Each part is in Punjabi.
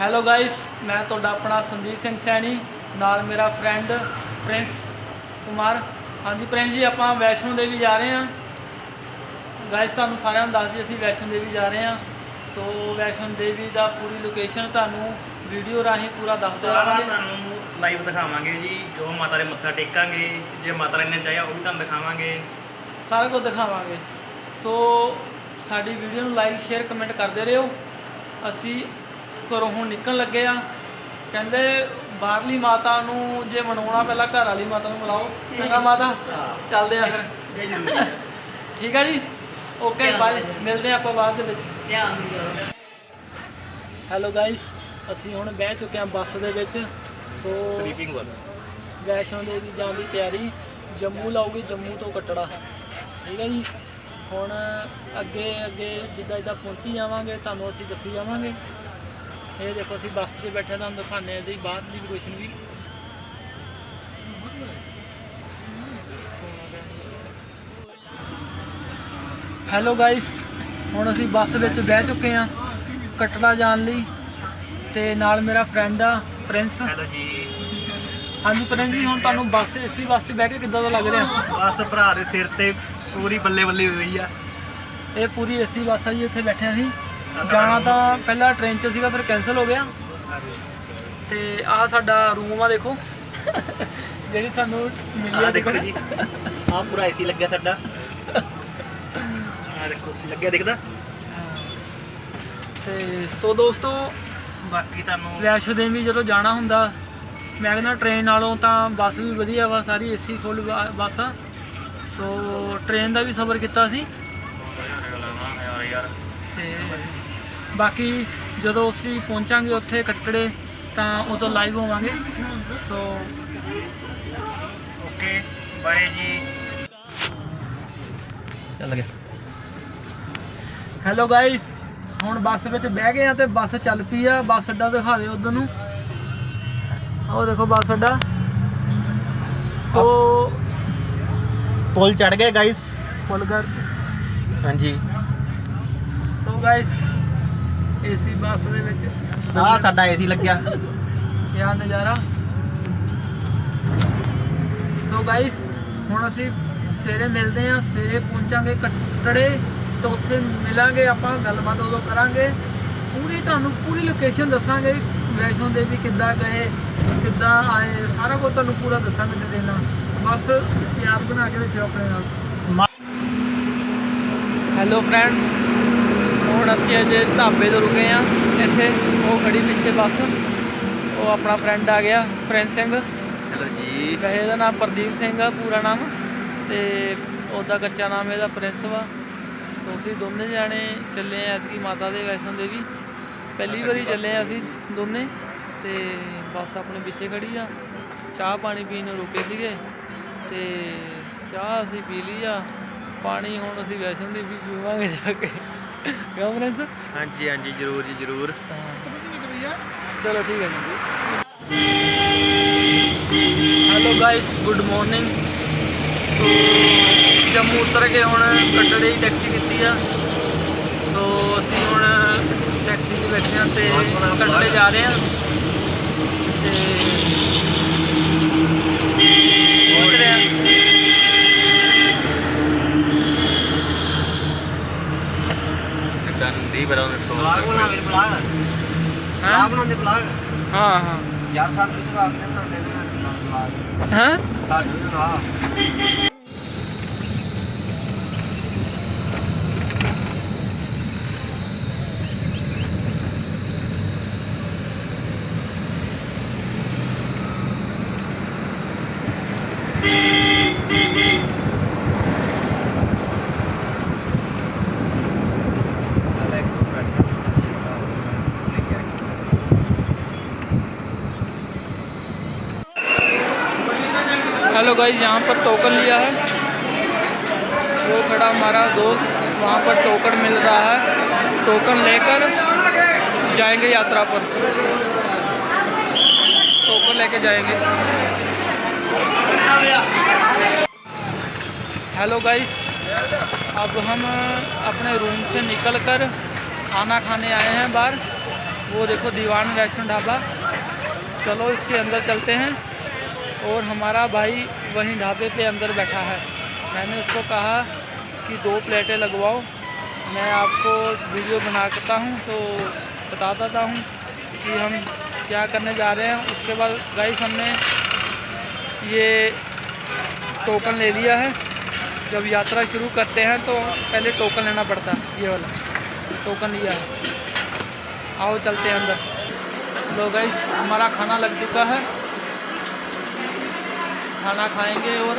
ਹੈਲੋ ਗਾਇਸ ਮੈਂ ਤੁਹਾਡਾ ਆਪਣਾ ਸੰਦੀਪ ਸਿੰਘ ਸੈਣੀ ਨਾਲ ਮੇਰਾ ਫਰੈਂਡ ਪ੍ਰਿੰਸ ਕੁਮਾਰ। ਹਾਂਜੀ ਪ੍ਰਿੰਸ ਜੀ ਆਪਾਂ ਵੈਸ਼ਨੋ ਦੇਵੀ ਜਾ ਰਹੇ ਹਾਂ। ਗਾਇਸ ਤੁਹਾਨੂੰ ਸਾਰਿਆਂ ਨੂੰ ਦੱਸ ਦਈਏ ਅਸੀਂ ਵੈਸ਼ਨੋ ਦੇਵੀ ਜਾ ਰਹੇ ਹਾਂ। ਸੋ ਵੈਸ਼ਨੋ ਦੇਵੀ ਦਾ ਪੂਰੀ ਲੋਕੇਸ਼ਨ ਤੁਹਾਨੂੰ ਵੀਡੀਓ ਰਾਹੀਂ ਪੂਰਾ ਦੱਸਦੇ ਸਾਰਾ ਰਹਾਂਗੇ ਤੁਹਾਨੂੰ ਲਾਈਵ ਦਿਖਾਵਾਂਗੇ ਜੀ ਜੋ ਮਾਤਾ ਦੇ ਮੱਥਾ ਟੇਕਾਂਗੇ ਜੇ ਮਾਤਾ ਰਾਣੀ ਨੇ ਚਾਹਿਆ ਉਹ ਵੀ ਤੁਹਾਨੂੰ ਦਿਖਾਵਾਂਗੇ। ਸਾਰਾ ਕੁਝ ਦਿਖਾਵਾਂਗੇ। ਸੋ ਸਾਡੀ ਵੀਡੀਓ ਨੂੰ ਲਾਈਕ ਸ਼ੇਅਰ ਕਮੈਂਟ ਕਰਦੇ ਰਹੋ। ਅਸੀਂ ਘਰੋਂ ਹੁਣ ਨਿਕਲਣ ਲੱਗੇ ਆ। ਕਹਿੰਦੇ ਬਾਹਰਲੀ ਮਾਤਾ ਨੂੰ ਜੇ ਮਨਾਉਣਾ ਪਹਿਲਾਂ ਘਰ ਵਾਲੀ ਮਾਤਾ ਨੂੰ ਮਿਲਾਓ ਚੰਗਾ ਮਾਤਾ ਚੱਲਦੇ ਆ ਫਿਰ। ਠੀਕ ਆ ਜੀ? ਓਕੇ ਬਾਏ ਮਿਲਦੇ ਆ ਆਪਾਂ ਬਾਅਦ ਦੇ ਵਿੱਚ। ਧਿਆਨ ਦਿਓ। ਹੈਲੋ ਗਾਇਸ ਅਸੀਂ ਹੁਣ ਬਹਿ ਚੁੱਕੇ ਹਾਂ ਬੱਸ ਦੇ ਵਿੱਚ। ਸੋ ਸਲੀਪਿੰਗ ਵਾਲਾ। ਵੈਸ਼ਨੋ ਦੇਵੀ ਜਾਣ ਦੀ ਤਿਆਰੀ। ਜੰਮੂ ਲਾਉਗੀ ਜੰਮੂ ਤੋਂ ਕਟੜਾ। ਠੀਕ ਹੈ ਜੀ? ਹੁਣ ਅੱਗੇ ਅੱਗੇ ਜਿੱਦਾਂ ਜਿੱਦਾਂ ਪਹੁੰਚੀ ਜਾਵਾਂਗੇ ਤੁਹਾਨੂੰ ਅਸੀਂ ਦੱਸੀ ਜਾਵਾਂਗੇ। ਇਹ ਦੇਖੋ ਅਸੀਂ ਬੱਸ 'ਚ ਬੈਠੇ ਤੁਹਾਨੂੰ ਦਿਖਾਉਂਦੇ ਹਾਂ ਜੀ ਬਾਹਰ ਦੀ ਲੋਕੇਸ਼ਨ ਵੀ। ਹੈਲੋ ਗਾਇਸ ਹੁਣ ਅਸੀਂ ਬੱਸ ਵਿੱਚ ਬਹਿ ਚੁੱਕੇ ਹਾਂ ਕਟੜਾ ਜਾਣ ਲਈ ਤੇ ਨਾਲ ਮੇਰਾ ਫਰੈਂਡ ਆ ਪ੍ਰਿੰਸ ਹੈਲੋ ਜੀ। ਹਾਂਜੀ ਪ੍ਰਿੰਸ ਜੀ ਹੁਣ ਤੁਹਾਨੂੰ ਬੱਸ ਏਸੀ ਬੱਸ 'ਚ ਬਹਿ ਕੇ ਕਿੱਦਾਂ ਦਾ ਲੱਗ ਰਿਹਾ? ਬਸ ਭਰਾ ਦੇ ਸਿਰ ਤੇ ਪੂਰੀ ਬੱਲੇ ਬੱਲੇ ਹੋਈ ਆ। ਇਹ ਪੂਰੀ ਏਸੀ ਬੱਸ ਆ ਜੀ ਇੱਥੇ ਬੈਠੇ ਅਸੀਂ। ਜਾਣਾ ਤਾਂ ਪਹਿਲਾਂ ਟ੍ਰੇਨ 'ਚ ਸੀਗਾ ਫਿਰ ਕੈਨਸਲ ਹੋ ਗਿਆ। ਤੇ ਆਹ ਸਾਡਾ ਰੂਮ ਆ ਦੇਖੋ। ਜਿਹੜੀ ਸਾਨੂੰ ਮਿਲੀ ਆ ਦੇਖੋ ਜੀ। ਆ ਪੂਰਾ ਏਸੀ ਲੱਗਿਆ ਸਾਡਾ। ਆ ਦੇਖੋ ਲੱਗਿਆ ਦਿਖਦਾ। ਤੇ ਸੋ ਦੋਸਤੋ ਬਾਕੀ ਤੁਹਾਨੂੰ ਵੈਸ਼ਨੋ ਦੇਵੀ ਜਦੋਂ ਜਾਣਾ ਹੁੰਦਾ ਮੈਂ ਕਹਿੰਦਾ ਟ੍ਰੇਨ ਨਾਲੋਂ ਤਾਂ ਬੱਸ ਵੀ ਵਧੀਆ ਵਾ ਸਾਰੀ ਏਸੀ ਫੁੱਲ ਬੱਸ ਆ। ਸੋ ਟ੍ਰੇਨ ਦਾ ਵੀ ਸਫ਼ਰ ਕੀਤਾ ਸੀ। ਯਾਰ ਯਾਰ। ਤੇ ਬਾਕੀ ਜਦੋਂ ਅਸੀਂ ਪਹੁੰਚਾਂਗੇ ਉੱਥੇ ਕੱਟੜੇ ਤਾਂ ਉਦੋਂ ਲਾਈਵ ਹੋਵਾਂਗੇ। ਸੋ ਓਕੇ ਬਾਏ ਜੀ। ਚੱਲ ਗਿਆ। ਹੈਲੋ ਗਾਇਸ ਹੁਣ ਬੱਸ ਵਿੱਚ ਬਹਿ ਗਏ ਆ ਤੇ ਬੱਸ ਚੱਲ ਪਈ ਆ। ਬੱਸ ਅੱਡਾ ਦਿਖਾ ਦਿਓ ਉਧਰ ਨੂੰ। ਉਹ ਦੇਖੋ ਬੱਸ ਅੱਡਾ। ਸੋ ਪੁਲ ਚੜ ਗਏ ਗਾਇਸ ਫੁੱਲ ਕਰ ਹਾਂਜੀ। ਸੋ ਗਾਇਸ ਏਸੀ ਬੱਸ ਦੇ ਵਿੱਚ। ਆ ਸਾਡਾ ਏਸੀ ਲੱਗਿਆ। ਕਿਆ ਨਜ਼ਾਰਾ। ਸੋ ਗਾਇਸ ਹੁਣ ਅਸੀਂ ਸਵੇਰੇ ਮਿਲਦੇ ਹਾਂ ਸਵੇਰੇ ਪਹੁੰਚਾਂਗੇ ਕੱਟੜੇ ਤੇ ਉੱਥੇ ਮਿਲਾਂਗੇ ਆਪਾਂ ਗੱਲਬਾਤ ਉਦੋਂ ਕਰਾਂਗੇ। ਪੂਰੀ ਤੁਹਾਨੂੰ ਪੂਰੀ ਲੋਕੇਸ਼ਨ ਦੱਸਾਂਗੇ ਵੈਸ਼ਨੋ ਦੇਵੀ ਕਿੱਦਾਂ ਗਏ ਕਿੱਦਾਂ ਆਏ ਸਾਰਾ ਕੁਝ ਤੁਹਾਨੂੰ ਪੂਰਾ ਦੱਸਾਂਗੇ ਤੇ ਦੇਣਾ ਬਸ ਯਾਦ ਬਣਾ ਕੇ ਰੱਖਿਓ ਆਪਣੇ ਨਾਲ। ਹੈਲੋ ਫਰੈਂਡਸ ਹੁਣ ਅਸੀਂ ਅਜੇ ਢਾਬੇ ਤੋਂ ਰੁਕੇ ਆ ਇੱਥੇ ਉਹ ਖੜੀ ਪਿੱਛੇ ਬੱਸ। ਉਹ ਆਪਣਾ ਫਰੈਂਡ ਆ ਗਿਆ ਪ੍ਰਿੰਸ ਸਿੰਘ। ਹੈਲੋ ਜੀ। ਵੈਸੇ ਇਹਦਾ ਨਾਮ ਪ੍ਰਦੀਪ ਸਿੰਘ ਆ ਪੂਰਾ ਨਾਮ। ਤੇ ਉਹਦਾ ਕੱਚਾ ਨਾਮ ਇਹਦਾ ਪ੍ਰਿੰਸ ਵਾ ਸੋ ਅਸੀਂ ਦੋਨੇ ਜਾਣੇ ਚੱਲੇ ਆ ਐਤਕੀ ਮਾਤਾ ਦੇ ਵੈਸ਼ਨੋ ਦੇਵੀ। ਪਹਿਲੀ ਵਾਰੀ ਚੱਲੇ ਆ ਅਸੀਂ ਦੋਨੇ। ਤੇ ਬੱਸ ਆਪਣੇ ਪਿੱਛੇ ਖੜੀ ਆ। ਚਾਹ ਪਾਣੀ ਪੀਣ ਨੂੰ ਰੁਕੇ ਸੀਗੇ। ਤੇ ਚਾਹ ਅਸੀਂ ਪੀ ਲਈ ਆ। ਪਾਣੀ ਹੁਣ ਅਸੀਂ ਵੈਸ਼ਨੋ ਦੇਵੀ ਪੀਵਾਂਗੇ ਜਾ ਕੇ। ਕਿਉਂ ਹਾਂਜੀ ਹਾਂਜੀ ਜਰੂਰ ਜੀ ਜਰੂਰ। ਚਲੋ ਠੀਕ ਹੈ ਜੀ। Hello guys good morning so Jammu ਉਤਰ ਕੇ ਹੁਣ ਕੱਟੜੇ ਹੀ ਟੈਕਸੀ ਕੀਤੀ ਆ। ਸੋ ਅਸੀਂ ਹੁਣ ਟੈਕਸੀ 'ਚ ਬੈਠੇ ਹਾਂ ਤੇ ਕੱਟੜੇ ਜਾ ਰਹੇ ਹਾਂ। ਤੇ ਪਹੁੰਚ ਰਹੇ ਹਾਂ ਡੰਡੀ ਬਰਾਉਂ ਤੋਂ ਬਲਾਗ ਬਣਾ ਕੇ ਬਲਾਗ ਹਾਂ। ਬਣਾਉਂਦੇ ਬਲਾਗ ਹਾਂ ਹਾਂ। ਯਾਰ ਸਾਨੂੰ ਇਸ ਵਾਰ ਨੇ ਬਣਾਉਂਦੇ ਨੇ ਬਲਾਗ ਹਾਂ? ਸਾਨੂੰ ਨਾ गाइस यहाँ पर टोकन लिया है। वो खड़ा हमारा दोस्त, वहाँ पर टोकन मिल रहा है। टोकन लेकर जाएँगे यात्रा पर। टोकन लेके जाएँगे। हेलो गाइस अब हम अपने रूम से निकलकर खाना खाने आए हैं बाहर। वो देखो दीवान वैष्णो ढाबा। चलो इसके अंदर चलते हैं। और हमारा भाई वहीं ढाबे पे अंदर बैठा है। मैंने उसको कहा कि दो प्लेटें लगवाओ। मैं आपको वीडियो बनाता हूँ तो बता देता हूँ कि हम क्या करने जा रहे हैं। उसके बाद गाइस हमने ये टोकन ले लिया है। जब यात्रा शुरू करते हैं तो पहले टोकन लेना पड़ता है, ये वाला। टोकन लिया है। आओ चलते हैं अंदर। लो गाइस हमारा खाना लग चुका है। खाना खाएँगे और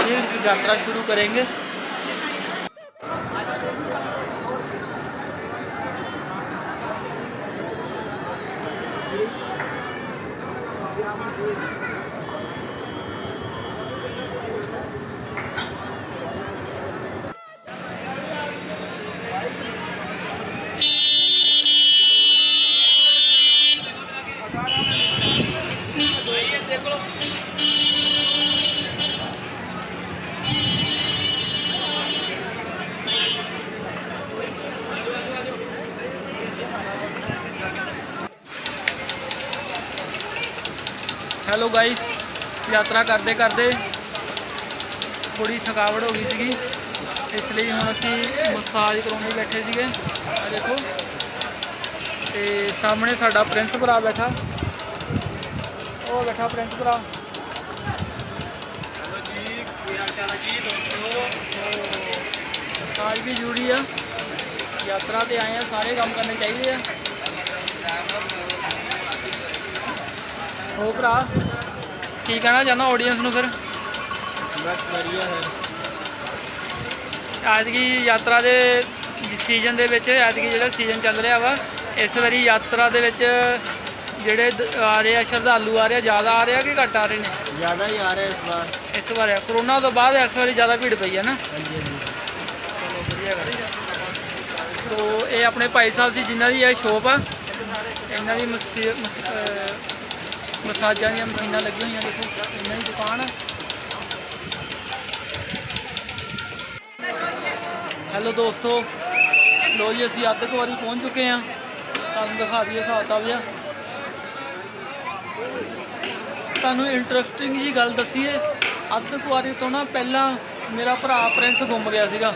फिर यात्रा शुरू करेंगे। ਹੈਲੋ ਗਾਇਸ ਯਾਤਰਾ ਕਰਦੇ ਕਰਦੇ ਥੋੜੀ ਥਕਾਵਟ ਹੋ ਗਈ ਸੀਗੀ। ਇਸ ਲਈ ਹੁਣ ਅਸੀਂ ਮਸਾਜ ਕਰਾਉਣ ਲਈ ਬੈਠੇ ਸੀਗੇ। ਆ ਦੇਖੋ। ਤੇ ਸਾਹਮਣੇ ਸਾਡਾ ਪ੍ਰਿੰਸ ਭਰਾ ਬੈਠਾ। ਉਹ ਬੈਠਾ ਪ੍ਰਿੰਸ ਭਰਾ। ਹੈਲੋ ਜੀ ਕੀ ਹਾਲ ਚਾਲ ਹੈ ਜੀ? ਦੋਸਤੋ। ਮਸਾਜ ਵੀ ਜ਼ਰੂਰੀ ਆ। ਯਾਤਰਾ ਤੇ ਆਏ ਆ ਸਾਰੇ ਕੰਮ ਕਰਨੇ ਚਾਹੀਦੇ ਆ। ਹੋ ਭਰਾ? ਕੀ ਕਹਿਣਾ ਚਾਹੁੰਦਾ ਆਡੀਅנס ਨੂੰ ਫਿਰ? ਬਸ ਵਧੀਆ ਹੈ। ਐਤਕੀ ਯਾਤਰਾ ਦੇ ਸੀਜ਼ਨ ਦੇ ਵਿੱਚ ਐਤਕੀ ਜਿਹੜਾ ਸੀਜ਼ਨ ਚੱਲ ਰਿਹਾ ਵਾ ਇਸ ਵਾਰੀ ਯਾਤਰਾ ਦੇ ਵਿੱਚ ਜਿਹੜੇ ਦ- ਆ ਰਹੇ ਆ ਸ਼ਰਧਾਲੂ ਆ ਰਹੇ ਆ ਜ਼ਿਆਦਾ ਆ ਰਹੇ ਆ ਕਿ ਘੱਟ ਆ ਰਹੇ ਨੇ? ਜ਼ਿਆਦਾ ਹੀ ਆ ਰਿਹਾ ਇਸ ਵਾਰ। ਇਸ ਵਾਰ ਕਰੋਨਾ ਤੋਂ ਬਾਅਦ ਇਸ ਵਾਰੀ ਜ਼ਿਆਦਾ ਭੀੜ ਪਈ ਹੈ ਨਾ? ਹਾਂਜੀ ਹਾਂਜੀ। ਚਲੋ ਵਧੀਆ ਗੱਲ ਤੋ ਇਹ ਆਪਣੇ ਭਾਈ ਸਾਹਿਬ ਦੀ ਜਿਨ੍ਹਾਂ ਦੀ ਇਹ ਸ਼ੋਪ ਆ ਇਹਨਾਂ ਦੀ ਮਸਾਜਾਂ ਦੀਆਂ ਮਸ਼ੀਨਾਂ ਲੱਗੀਆਂ ਹੋਈਆਂ, ਦੇਖੋ ਇਹਨਾਂ ਦੀ ਦੁਕਾਨ। ਹੈਲੋ ਦੋਸਤੋ ਲੋ ਜੀ, ਅਸੀਂ ਅੱਧ ਕੁ ਵਾਰੀ ਪਹੁੰਚ ਚੁੱਕੇ ਹਾਂ। ਤੁਹਾਨੂੰ ਦਿਖਾ ਦਈਏ ਹਿਸਾਬ ਕਿਤਾਬ ਜਿਹਾ। ਤੁਹਾਨੂੰ ਇੰਟਰਸਟਿੰਗ ਜੀ ਗੱਲ ਦੱਸੀਏ, ਅੱਧ ਕੁ ਤੋਂ ਨਾ ਪਹਿਲਾਂ ਮੇਰਾ ਭਰਾ ਪ੍ਰਿੰਸ ਗੁੰਮ ਗਿਆ ਸੀਗਾ।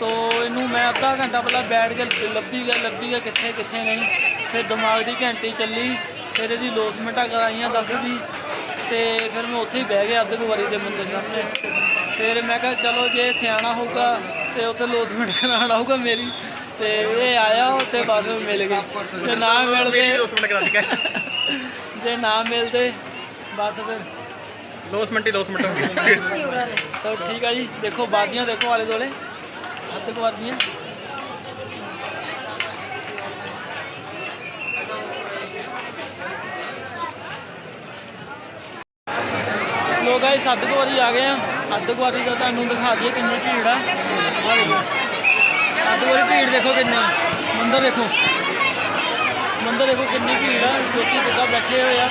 ਤੋ ਇਹਨੂੰ ਮੈਂ ਅੱਧਾ ਘੰਟਾ ਪਹਿਲਾਂ ਬੈਠ ਕੇ ਲੱਭੀ ਗਿਆ ਲੱਭੀ ਗਿਆ ਕਿੱਥੇ ਕਿੱਥੇ ਨਹੀਂ। ਫਿਰ ਦਿਮਾਗ ਦੀ ਘੰਟੀ ਚੱਲੀ। ਫਿਰ ਇਹਦੀ ਲੋਸਮੈਂਟਾਂ ਕਰਾਈਆਂ ਦੱਸ ਵੀ ਤੇ ਫਿਰ ਮੈਂ ਉੱਥੇ ਹੀ ਬਹਿ ਗਿਆ ਅੱਧ ਕੁ ਵਾਰੀ ਦੇ ਮੁੰਡੇ ਸਾਹਮਣੇ। ਫਿਰ ਮੈਂ ਕਿਹਾ ਚਲੋ ਜੇ ਸਿਆਣਾ ਹੋਊਗਾ ਤੇ ਉੱਥੇ ਲੋਸਮੈਂਟ ਕਰਾਉਣ ਆਊਗਾ ਮੇਰੀ। ਤੇ ਇਹ ਆਇਆ ਉੱਥੇ ਬਸ ਮਿਲ ਗਈ ਤੇ ਨਾ ਮਿਲਦੇ ਲੋਸਮੈਂਟ ਕਰਾ ਦਿੱਤਾ। ਜੇ ਨਾ ਮਿਲਦੇ ਬਸ ਫਿਰ। ਲੋਸਮੈਂਟ ਹੀ ਲੋਸਮੈਂਟ ਹੋ ਗਈ। ਤਾਂ ਠੀਕ ਆ ਜੀ। ਦੇਖੋ ਬਾਦੀਆਂ ਦੇਖੋ ਆਲੇ ਦੁਆਲੇ। ਅੱਧ ਕੁ ਬਾਦੀਆਂ ਗਾਇਸ ਅੱਧ ਕੁ ਆ ਗਏ ਆ। ਅੱਧ ਕੁ ਦਾ ਤੁਹਾਨੂੰ ਦਿਖਾ ਦਈਏ ਕਿੰਨੀ ਭੀੜ ਆ। ਆਹ ਅੱਧ ਕੁ ਭੀੜ ਦੇਖੋ ਕਿੰਨੀ ਮੰਦਰ ਦੇਖੋ। ਮੰਦਰ ਦੇਖੋ ਕਿੰਨੀ ਭੀੜ ਆ। ਲੋਕੀ ਕਿੱਦਾਂ ਬੈਠੇ ਹੋਏ ਆ।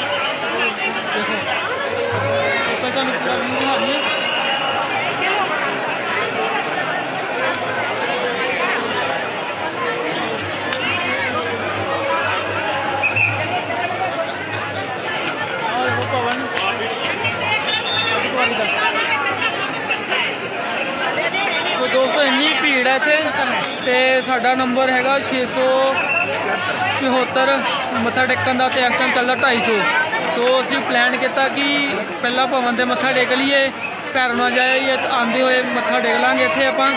ਦੇਖੋ। ਉੱਪਰ ਤੁਹਾਨੂੰ ਪੂਰਾ ਵਿਊ ਦਿਖਾ ਦਈਏ। ਹੈ ਇੱਥੇ ਤੇ ਸਾਡਾ ਨੰਬਰ ਹੈਗਾ 674 ਮੱਥਾ ਟੇਕਣ ਦਾ ਤੇ ਇਸ ਟਾਈਮ ਚੱਲਦਾ 250 ਸੋ। ਅਸੀਂ ਪਲਾਨ ਕੀਤਾ ਕਿ ਪਹਿਲਾਂ ਭਵਨ ਤੇ ਮੱਥਾ ਟੇਕ ਲਈਏ, ਘਰ ਨਾ ਜਾਈਏ ਤੇ ਆਂਦੇ ਹੋਏ ਮੱਥਾ ਟੇਕ ਲਾਂਗੇ ਇੱਥੇ ਆਪਾਂ।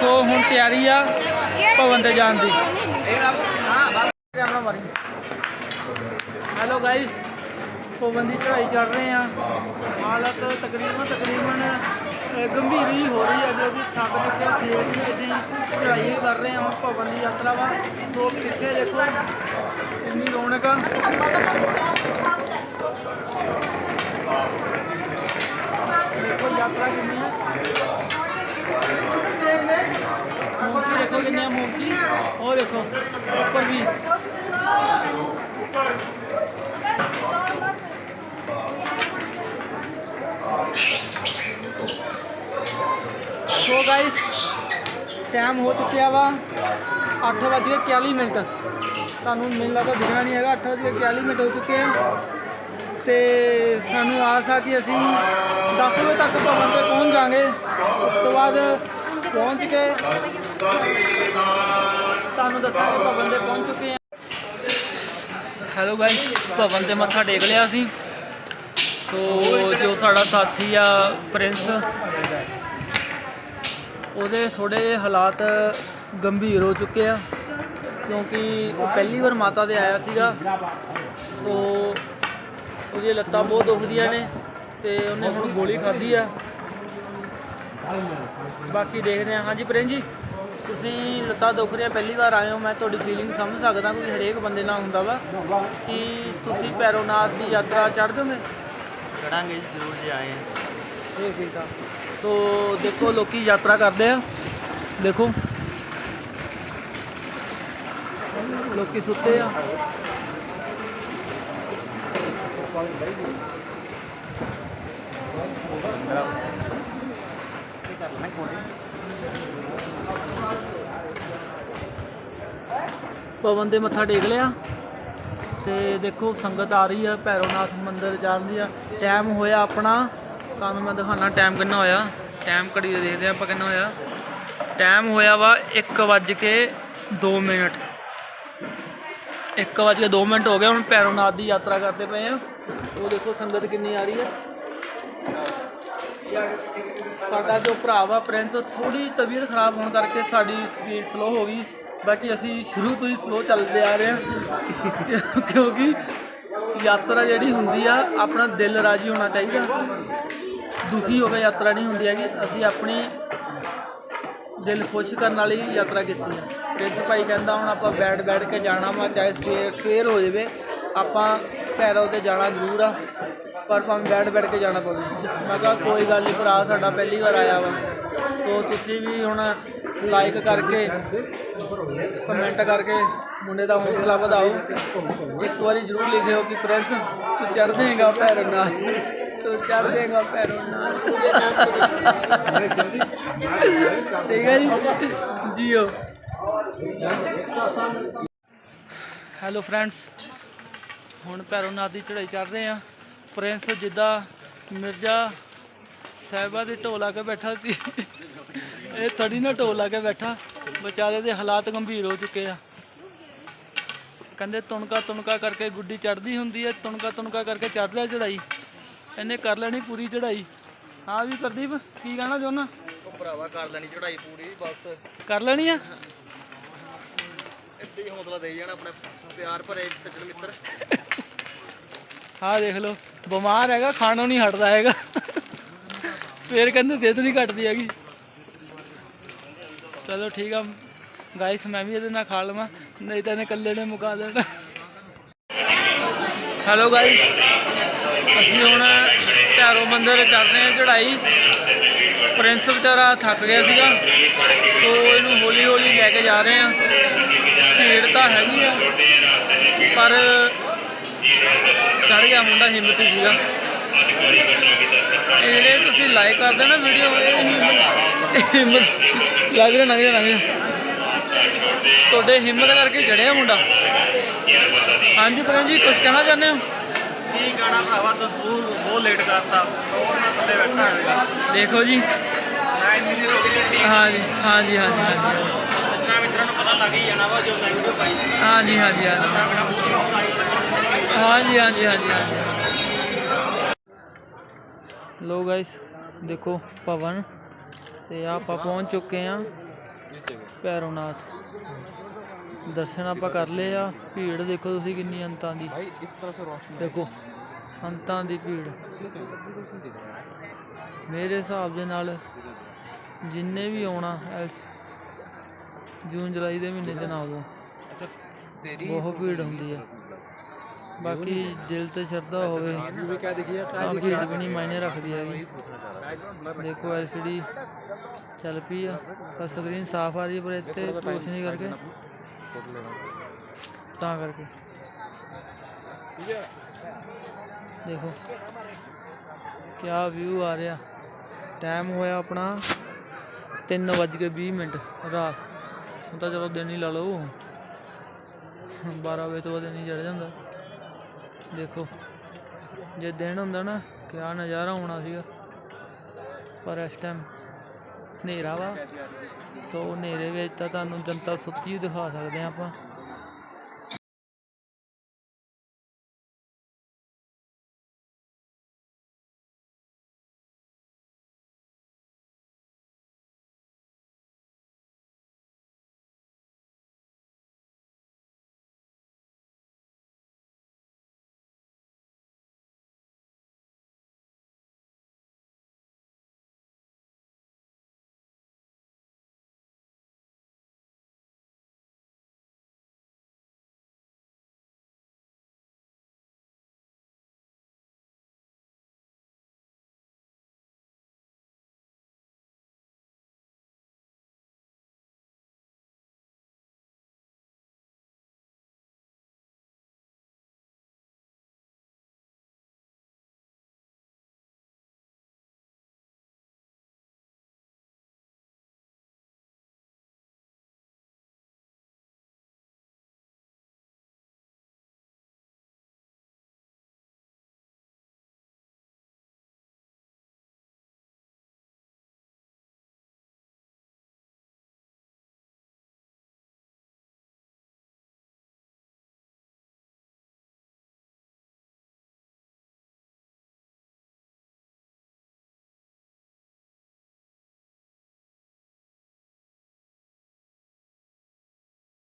ਸੋ ਹੁਣ ਤਿਆਰੀ ਆ ਭਵਨ ਤੇ ਜਾਣ ਦੀ। ਹੈਲੋ ਗਾਇਸ ਭਵਨ ਦੀ ਚੜ੍ਹਾਈ ਚੜ ਰਹੇ ਆ ਹਾਲਤ ਤਕਰੀਬਨ ਤਕਰੀਬਨ ਗੰਭੀਰ ਹੀ ਹੋ ਰਹੀ ਹੈ ਜੋ ਕਿ ਥੱਕ ਚੁੱਕੇ ਹਾਂ, ਫੇਰ ਵੀ ਅਸੀਂ ਚੜ੍ਹਾਈ ਕਰ ਰਹੇ ਹਾਂ ਹੁਣ ਭਵਨ ਦੀ ਯਾਤਰਾ ਵਾ। ਸੋ ਪਿੱਛੇ ਦੇਖੋ, ਇੰਨੀ ਰੌਣਕ ਆ। ਦੇਖੋ ਯਾਤਰਾ ਕਿੰਨੀ ਹੈ। ਮੂਰਤੀ ਦੇਖੋ ਕਿੰਨੀ ਹੈ, ਮੂਰਤੀ। ਉਹ ਦੇਖੋ, ਉੱਪਰ ਵੀ। ਸੋ ਗਾਇਸ ਟਾਈਮ ਹੋ ਚੁੱਕਿਆ ਵਾ 8:41 ਮਿੰਟ। ਤੁਹਾਨੂੰ ਮੈਨੂੰ ਲੱਗਦਾ ਦਿਖਣਾ ਨਹੀਂ ਹੈਗਾ 8:41 ਮਿੰਟ ਹੋ ਚੁੱਕੇ ਆ। ਤੇ ਸਾਨੂੰ ਆਸ ਆ ਕਿ ਅਸੀਂ 10 ਵਜੇ ਤੱਕ ਭਵਨ ਤੇ ਪਹੁੰਚ ਜਾਾਂਗੇ ਉਸ ਤੋਂ ਬਾਅਦ ਪਹੁੰਚ ਕੇ ਤੁਹਾਨੂੰ ਦੱਸਾਂਗੇ ਭਵਨ ਤੇ ਪਹੁੰਚ ਚੁੱਕੇ ਆ। ਹੈਲੋ ਗਾਇਸ ਭਵਨ ਤੇ ਮੱਥਾ ਟੇਕ ਲਿਆ ਅਸੀਂ। ਸੋ ਜੋ ਸਾਡਾ ਸਾਥੀ ਆ ਪ੍ਰਿੰਸ, ਉਹਦੇ ਥੋੜੇ ਹਾਲਾਤ ਗੰਭੀਰ ਹੋ ਚੁੱਕੇ ਆ, ਕਿਉਂਕਿ ਉਹ ਪਹਿਲੀ ਵਾਰ ਮਾਤਾ ਦੇ ਆਇਆ ਸੀਗਾ। ਸੋ ਉਹਦੀਆਂ ਲੱਤਾਂ ਬਹੁਤ ਦੁਖਦੀਆਂ ਨੇ ਤੇ ਉਹਨੇ ਹੁਣ ਗੋਲੀ ਖਾਧੀ ਆ। ਬਾਕੀ ਦੇਖਦੇ ਹਾਂ। ਹਾਂਜੀ ਪ੍ਰਿੰਸ ਜੀ, ਤੁਸੀਂ ਲੱਤਾਂ ਦੁਖ ਰਹੀਆਂ ਪਹਿਲੀ ਵਾਰ ਆਏ ਹੋ। ਮੈਂ ਤੁਹਾਡੀ ਫੀਲਿੰਗ ਸਮਝ ਸਕਦਾ ਕੋਈ ਹਰੇਕ ਬੰਦੇ ਨਾਲ ਹੁੰਦਾ ਵਾ। ਕਿ ਤੁਸੀਂ ਪੈਰੋਨਾਥ ਦੀ ਯਾਤਰਾ ਚੜ੍ਹ ਜਾਓਗੇ ਚੜਾਂਗੇ ਜੀ ਜ਼ਰੂਰ ਜੀ ਆਏ ਠੀਕ ਠੀਕ ਆ। ਸੋ, ਦੇਖੋ, ਲੋਕੀ ਯਾਤਰਾ ਕਰਦੇ ਆ। ਦੇਖੋ। ਲੋਕੀ ਸੁੱਤੇ ਆ। ਪਵਨ ਦੇ ਮੱਥਾ ਟੇਕ ਲਿਆ। ਤੇ ਦੇਖੋ ਸੰਗਤ ਆ ਰਹੀ ਆ, ਭੈਰੋਨਾਥ ਮੰਦਿਰ ਜਾਣ ਦੀ ਆ। ਟਾਈਮ ਹੋਇਆ ਆਪਣਾ, ਤੁਹਾਨੂੰ ਮੈਂ ਦਿਖਾਣਾ ਟਾਈਮ ਕਿੰਨਾ ਹੋਇਆ। ਟਾਈਮ ਘੜੀ ਦੇ ਦੇਖਦੇ ਆ ਆਪਾਂ ਕਿੰਨਾ ਹੋਇਆ। ਟਾਈਮ ਹੋਇਆ ਵਾ 1 ਵੱਜ ਕੇ 2 ਮਿੰਟ। 1 ਵੱਜ ਕੇ 2 ਮਿੰਟ ਹੋ ਗਏ, ਹੁਣ ਭੈਰੋਨਾਥ ਦੀ ਯਾਤਰਾ ਕਰਦੇ ਪਏ ਆ। ਉਹ ਦੇਖੋ ਸੰਗਤ ਕਿੰਨੀ ਆ ਰਹੀ ਹੈ ਸਾਡਾ ਜੋ ਭਰਾ ਵਾ ਪ੍ਰਿੰਸ ਥੋੜੀ ਤਬੀਅਤ ਖਰਾਬ ਹੋਣ ਕਰਕੇ ਸਾਡੀ ਸਪੀਡ ਸਲੋ ਹੋ ਗਈ। ਬਾਕੀ ਅਸੀਂ ਸ਼ੁਰੂ ਤੋਂ ਹੀ ਸਲੋ ਚੱਲਦੇ ਆ ਰਹੇ ਹਾਂ। ਕਿਉਂਕਿ ਯਾਤਰਾ ਜਿਹੜੀ ਹੁੰਦੀ ਆ, ਆਪਣਾ ਦਿਲ ਰਾਜੀ ਹੋਣਾ ਚਾਹੀਦਾ। ਦੁਖੀ ਹੋ ਕੇ ਯਾਤਰਾ ਨਹੀਂ ਹੁੰਦੀ ਹੈਗੀ। ਅਸੀਂ ਆਪਣੀ ਦਿਲ ਖੁਸ਼ ਕਰਨ ਵਾਲੀ ਯਾਤਰਾ ਕੀਤੀ ਹੈ ਪ੍ਰਿੰਸ ਭਾਈ ਕਹਿੰਦਾ, ਹੁਣ ਆਪਾਂ ਬੈਠ ਬੈਠ ਕੇ ਜਾਣਾ ਵਾ, ਚਾਹੇ ਸਵੇਰ ਸਵੇਰ ਹੋ ਜਾਵੇ, ਆਪਾਂ ਪੈਰੋਂ ਤੇ ਜਾਣਾ ਜ਼ਰੂਰ ਆ, ਪਰ ਭਾਵੇਂ ਬੈਠ ਬੈਠ ਕੇ ਜਾਣਾ ਪਵੇ। ਮੈਂ ਕਿਹਾ, ਕੋਈ ਗੱਲ ਨਹੀਂ ਭਰਾ, ਸਾਡਾ ਪਹਿਲੀ ਵਾਰ ਆਇਆ ਵਾ। ਸੋ ਤੁਸੀਂ ਵੀ ਹੁਣ ਲਾਈਕ ਕਰਕੇ ਕਮੈਂਟ ਕਰਕੇ ਮੁੰਡੇ ਦਾ ਹੌਸਲਾ ਵਧਾਓ। ਇੱਕ ਵਾਰੀ ਜ਼ਰੂਰ ਲਿਖਿਓ ਕਿ ਪ੍ਰਿੰਸ ਤੂੰ ਚੜ ਦੇਗਾ ਪੈਰੋਂ ਨਾਲ ਤੂੰ ਚੜ ਦੇਗਾ ਪੈਰੋਂ ਨਾਲ ਠੀਕ ਹੈ ਜੀ? ਜੀਓ। ਹੈਲੋ ਫਰੈਂਡਸ, ਹੁਣ ਭੈਰੋਨਾਥ ਦੀ ਚੜ੍ਹਾਈ ਚੜ ਰਹੇ ਆ ਪ੍ਰਿੰਸ ਜਿੱਦਾਂ ਮਿਰਜ਼ਾ ਸਾਹਿਬਾ ਦੇ ਢੋਲ ਲਾ ਕੇ ਬੈਠਾ ਸੀ। ਇਹ ਥੜੀ ਨਾ ਢੋਲ ਲਾ ਕੇ ਬੈਠਾ। ਵਿਚਾਰੇ ਦੇ ਹਾਲਾਤ ਗੰਭੀਰ ਹੋ ਚੁੱਕੇ ਆ। ਕਹਿੰਦੇ ਤੁਣਕਾ ਤੁਣਕਾ ਕਰਕੇ ਗੁੱਡੀ ਚੜਦੀ ਹੁੰਦੀ ਹੈ ਤੁਣਕਾ ਤੁਣਕਾ ਕਰਕੇ ਚੜ ਲਿਆ ਚੜਾਈ ਇਹਨੇ ਕਰ ਲੈਣੀ ਪੂਰੀ ਚੜਾਈ ਹਾਂ ਵੀ ਪ੍ਰਦੀਪ ਕੀ ਕਹਿਣਾ ਚਾਹੁੰਦਾ ਉਹ ਭਰਾਵਾ ਕਰ ਲੈਣੀ ਚੜਾਈ ਪੂਰੀ ਬਸ। ਕਰ ਲੈਣੀ ਆ? ਇੱਦਾਂ ਹੀ ਹੌਸਲਾ ਦੇਈ ਜਾਣਾ ਆਪਣੇ ਪਿਆਰ ਭਰੇ ਸੱਜਣ ਮਿੱਤਰ। ਆਹ ਦੇਖ ਲਓ ਬਿਮਾਰ ਹੈਗਾ ਖਾਣੋਂ ਨਹੀਂ ਹਟਦਾ ਹੈਗਾ। ਫੇਰ ਕਹਿੰਦੇ ਸਿਹਤ ਨਹੀਂ ਘਟਦੀ ਹੈਗੀ। ਚਲੋ ਠੀਕ ਆ ਗਾਇਸ ਮੈਂ ਵੀ ਇਹਦੇ ਨਾਲ ਖਾ ਲਵਾਂ। ਨਹੀਂ ਤਾਂ ਇਹਨੇ ਇਕੱਲੇ ਨੇ ਮੁਕਾ ਦੇਣਾ। ਹੈਲੋ ਗਾਇਸ ਅਸੀਂ ਹੁਣ ਧਾਰੋ ਮੰਦਰ ਕਰ ਰਹੇ ਹਾਂ ਚੜ੍ਹਾਈ। ਪ੍ਰਿੰਸ ਵਿਚਾਰਾ ਥੱਕ ਗਿਆ ਸੀਗਾ, ਸੋ ਇਹਨੂੰ ਹੌਲੀ ਹੌਲੀ ਲੈ ਕੇ ਜਾ ਰਹੇ ਹਾਂ। ਭੀੜ ਤਾਂ ਹੈਗੀ ਆ, ਪਰ ਚੜ੍ਹ ਗਿਆ ਮੁੰਡਾ ਹਿੰਮਤੀ ਸੀਗਾ। ਜਿਹੜੇ ਤੁਸੀਂ ਲਾਈਕ ਕਰਦੇ ਨਾ ਵੀਡੀਓ ਇਹ ਹਿੰਮਤ ਲੱਗ ਰਿਹਾ ਲੰਘ ਜਾ ਤੁਹਾਡੇ ਹਿੰਮਤ ਕਰਕੇ ਚੜਿਆ ਮੁੰਡਾ? ਹਾਂਜੀ ਪ੍ਰੇਮ ਜੀ ਕੁਝ ਕਹਿਣਾ ਚਾਹੁੰਦੇ ਹੋ? ਕੀ ਗਾਣਾ ਭਰਾਵਾ ਤੂੰ ਬਹੁਤ ਲੇਟ ਕਰਤਾ। ਹੋਰ ਮੈਂ ਥੱਲੇ ਬੈਠਾ ਦੇਖੋ ਜੀ। ਹਾਂਜੀ ਹਾਂਜੀ ਹਾਂਜੀ ਹਾਂਜੀ। ਮਿੱਤਰਾਂ ਨੂੰ ਪਤਾ ਲੱਗ ਹੀ ਜਾਣਾ ਵਾ ਜੋ ਮੈਂ ਵੀਡੀਓ ਪਾਈ ਹਾਂਜੀ ਹਾਂਜੀ ਹਾਂਜੀ। ਹਾਂਜੀ ਹਾਂਜੀ ਹਾਂਜੀ ਲੋ ਗਾਇਸ ਦੇਖੋ ਭਵਨ ਤੇ ਆਪਾਂ ਪਹੁੰਚ ਚੁੱਕੇ ਆ ਭੈਰੋਨਾਥ ਦਰਸ਼ਨ ਆਪਾਂ ਕਰ ਲਏ ਆ। ਭੀੜ ਦੇਖੋ ਤੁਸੀਂ ਕਿੰਨੀ ਅੰਤਾਂ ਦੀ। ਦੇਖੋ ਅੰਤਾਂ ਦੀ ਭੀੜ। ਮੇਰੇ ਹਿਸਾਬ ਦੇ ਨਾਲ ਜਿੰਨੇ ਵੀ ਆਉਣਾ ਜੂਨ ਜੁਲਾਈ ਦੇ ਮਹੀਨੇ ਦੇ ਨਾ ਬਹੁਤ ਭੀੜ ਹੁੰਦੀ ਹੈ ਬਾਕੀ ਦਿਲ ਤੇ ਸ਼ਰਧਾ ਹੋਵੇ ਤਾਂ ਭੀੜ ਵੀ ਨਹੀਂ ਮਾਇਨੇ ਰੱਖਦੀ ਹੈਗੀ। ਦੇਖੋ ਐਲਸੀਡੀ ਚੱਲ ਪਈ ਆ। पर ਸਕਰੀਨ ਸਾਫ਼ ਆ ਰਹੀ ਪਰ ਇੱਥੇ ਕੁਛ ਨਹੀਂ ਕਰਕੇ। ਤਾਂ ਕਰਕੇ। ਦੇਖੋ क्या ਵਿਊ ਆ ਰਿਹਾ। ਟਾਈਮ ਹੋਇਆ ਆਪਣਾ 3:20 ਮਿੰਟ ਰਾਤ। ਹੁਣ ਤਾਂ ਚਲੋ ਦਿਨ ਹੀ ਲਾ ਲਓ। 12 ਵਜੇ ਤੋਂ ਬਾਅਦ ਨਹੀਂ ਚੜ ਜਾਂਦਾ। ਦੇਖੋ ਜੇ ਦਿਨ ਹੁੰਦਾ ਨਾ ਕਿਆ ਨਜ਼ਾਰਾ ਹੋਣਾ ਸੀਗਾ। ਪਰ ਇਸ ਟਾਈਮ ਹਨੇਰਾ ਵਾ। ਸੋ ਹਨੇਰੇ ਵਿੱਚ ਤਾਂ ਤੁਹਾਨੂੰ ਜਨਤਾ ਸੁੱਤੀ ਦਿਖਾ ਸਕਦੇ ਹਾਂ ਆਪਾਂ।